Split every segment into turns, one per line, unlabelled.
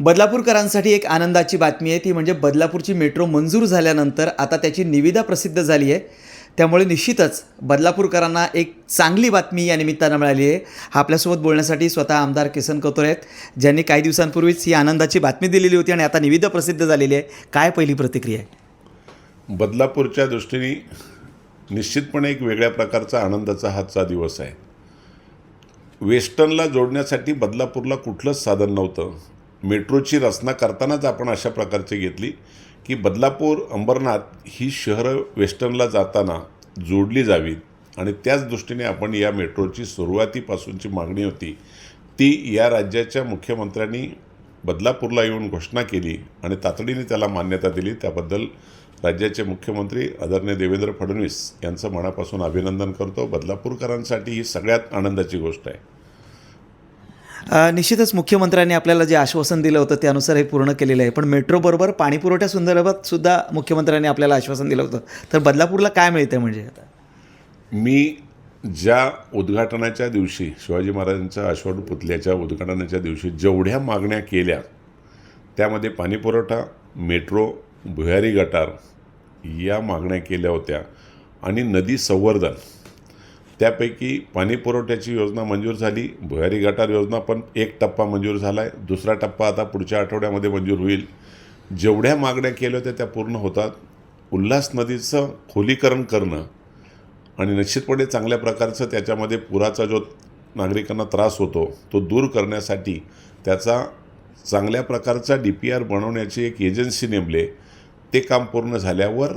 बदलापूरकरांसाठी एक आनंदाची बातमी आहे. ती म्हणजे बदलापूरची मेट्रो मंजूर झाल्यानंतर आता त्याची निविदा प्रसिद्ध झाली आहे. त्यामुळे निश्चितच बदलापूरकरांना एक चांगली बातमी या निमित्तानं मिळाली आहे. हा आपल्यासोबत बोलण्यासाठी स्वतः आमदार किसन कतोरे आहेत. ज्यांनी काही दिवसांपूर्वीच ही आनंदाची बातमी दिलेली होती आणि आता निविदा प्रसिद्ध झालेली आहे. काय पहिली प्रतिक्रिया आहे?
बदलापूरच्या दृष्टीने निश्चितपणे एक वेगळ्या प्रकारचा आनंदाचा हातचा दिवस आहे. वेस्टर्नला जोडण्यासाठी बदलापूरला कुठलंच साधन नव्हतं. मेट्रोची रचना करतानाच आपण अशा प्रकारची घेतली की बदलापूर अंबरनाथ ही शहरं वेस्टर्नला जाताना जोडली जावीत. आणि त्याच दृष्टीने आपण या मेट्रोची सुरुवातीपासूनची मागणी होती. ती या राज्याच्या मुख्यमंत्र्यांनी बदलापूरला येऊन घोषणा केली आणि तातडीने त्याला मान्यता दिली. त्याबद्दल राज्याचे मुख्यमंत्री आदरणीय देवेंद्र फडणवीस यांचं मनापासून अभिनंदन करतो. बदलापूरकरांसाठी ही सगळ्यात आनंदाची गोष्ट आहे.
निश्चितच मुख्यमंत्र्यांनी आपल्याला जे आश्वासन दिलं होतं त्यानुसार हे पूर्ण केलेलं आहे. पण मेट्रोबरोबर पाणी पुरवठ्या संदर्भात सुद्धा मुख्यमंत्र्यांनी आपल्याला आश्वासन दिलं होतं. तर बदलापूरला काय मिळतं म्हणजे आता?
मी ज्या उद्घाटनाच्या दिवशी शिवाजी महाराजांच्या अश्वारू पुतल्याच्या उद्घाटनाच्या दिवशी जेवढ्या मागण्या केल्या त्यामध्ये पाणीपुरवठा मेट्रो भुयारी गटार या मागण्या केल्या होत्या आणि नदी संवर्धन त्यापैकी पाणीपुरवठ्याची योजना मंजूर झाली भुयारी गटार योजना पण एक टप्पा मंजूर झाला आहे दुसरा टप्पा आता पुढच्या आठवड्यामध्ये मंजूर होईल. जेवढ्या मागण्या केल्या होत्या त्या पूर्ण होतात. उल्हास नदीचं खोलीकरण करणं आणि निश्चितपणे चांगल्या प्रकारचं त्याच्यामध्ये पुराचा जो नागरिकांना त्रास होतो तो दूर करण्यासाठी त्याचा चांगल्या प्रकारचा डी पी आर बनवण्याची एक एजन्सी नेमले. ते काम पूर्ण झाल्यावर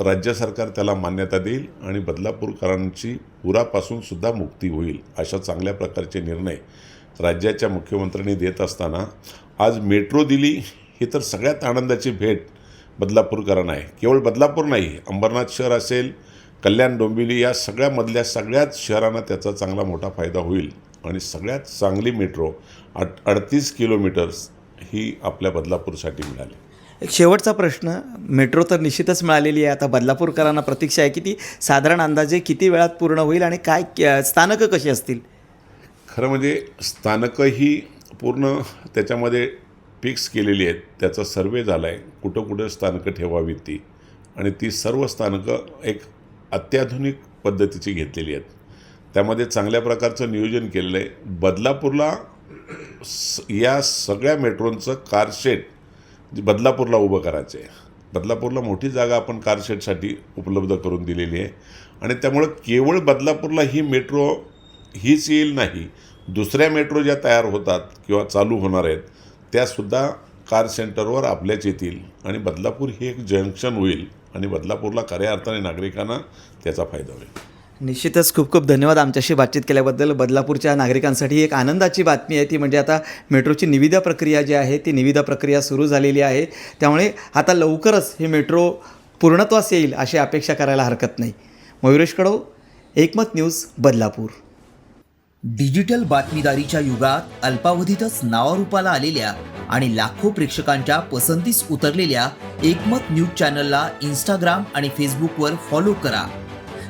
राज्य सरकार त्याला मान्यता देईल आणि बदलापूरकरांची पुरापासून सुद्धा मुक्ती होईल अशा चांगल्या प्रकारचे निर्णय राज्याच्या मुख्यमंत्र्यांनी देत असताना आज मेट्रो दिली ही तर सगळ्यात आनंदाची भेट बदलापूरकरांना आहे. केवळ बदलापूर नाही अंबरनाथ शहर असेल कल्याण डोंबिवली या सगळ्यामधल्या सगळ्याच शहरांना त्याचा चांगला मोठा फायदा होईल आणि सगळ्यात चांगली मेट्रो अड अडतीस किलोमीटर्स ही आपल्या बदलापूरसाठी मिळाली.
एक शेवटचा प्रश्न मेट्रो तर निश्चितच मिळालेली आहे. आता बदलापूरकरांना प्रतीक्षा आहे की ती साधारण अंदाजे किती वेळात पूर्ण होईल आणि काय स्थानकं कशी असतील?
खरं म्हणजे स्थानकं ही पूर्ण त्याच्यामध्ये फिक्स केलेली आहेत. त्याचा सर्वे झाला आहे कुठं कुठं स्थानकं ठेवावीत ती. आणि ती सर्व स्थानकं एक अत्याधुनिक पद्धतीची घेतलेली आहेत. त्यामध्ये चांगल्या प्रकारचं नियोजन केलेलं आहे. बदलापूरला स या सगळ्या मेट्रोंचं कारशेड बदलापूरला उभं करायचं आहे बदलापूरला मोठी जागा आपण कारशेडसाठी उपलब्ध करून दिलेली आहे. आणि त्यामुळं केवळ बदलापूरला ही मेट्रो हीच येईल नाही दुसऱ्या मेट्रो ज्या तयार होतात किंवा चालू होणार आहेत त्यासुद्धा कार सेंटरवर आपल्याच येतील. आणि बदलापूर हे एक जंक्शन होईल आणि बदलापूरला खऱ्या अर्थाने नागरिकांना त्याचा फायदा होईल.
निश्चितच खूप खूप धन्यवाद आमच्याशी बातचीत केल्याबद्दल. बदलापूरच्या नागरिकांसाठी एक आनंदाची बातमी आहे ती म्हणजे आता मेट्रोची निविदा प्रक्रिया जी आहे ती निविदा प्रक्रिया सुरू झालेली आहे. त्यामुळे आता लवकरच ही मेट्रो पूर्णत्वास येईल अशी अपेक्षा करायला हरकत नाही. मयुरेश कडव एकमत न्यूज बदलापूर.
डिजिटल बातमीदारीच्या युगात अल्पावधीतच नावारूपाला आलेल्या आणि लाखो प्रेक्षकांच्या पसंतीस उतरलेल्या एकमत न्यूज चॅनलला इंस्टाग्राम आणि फेसबुकवर फॉलो करा.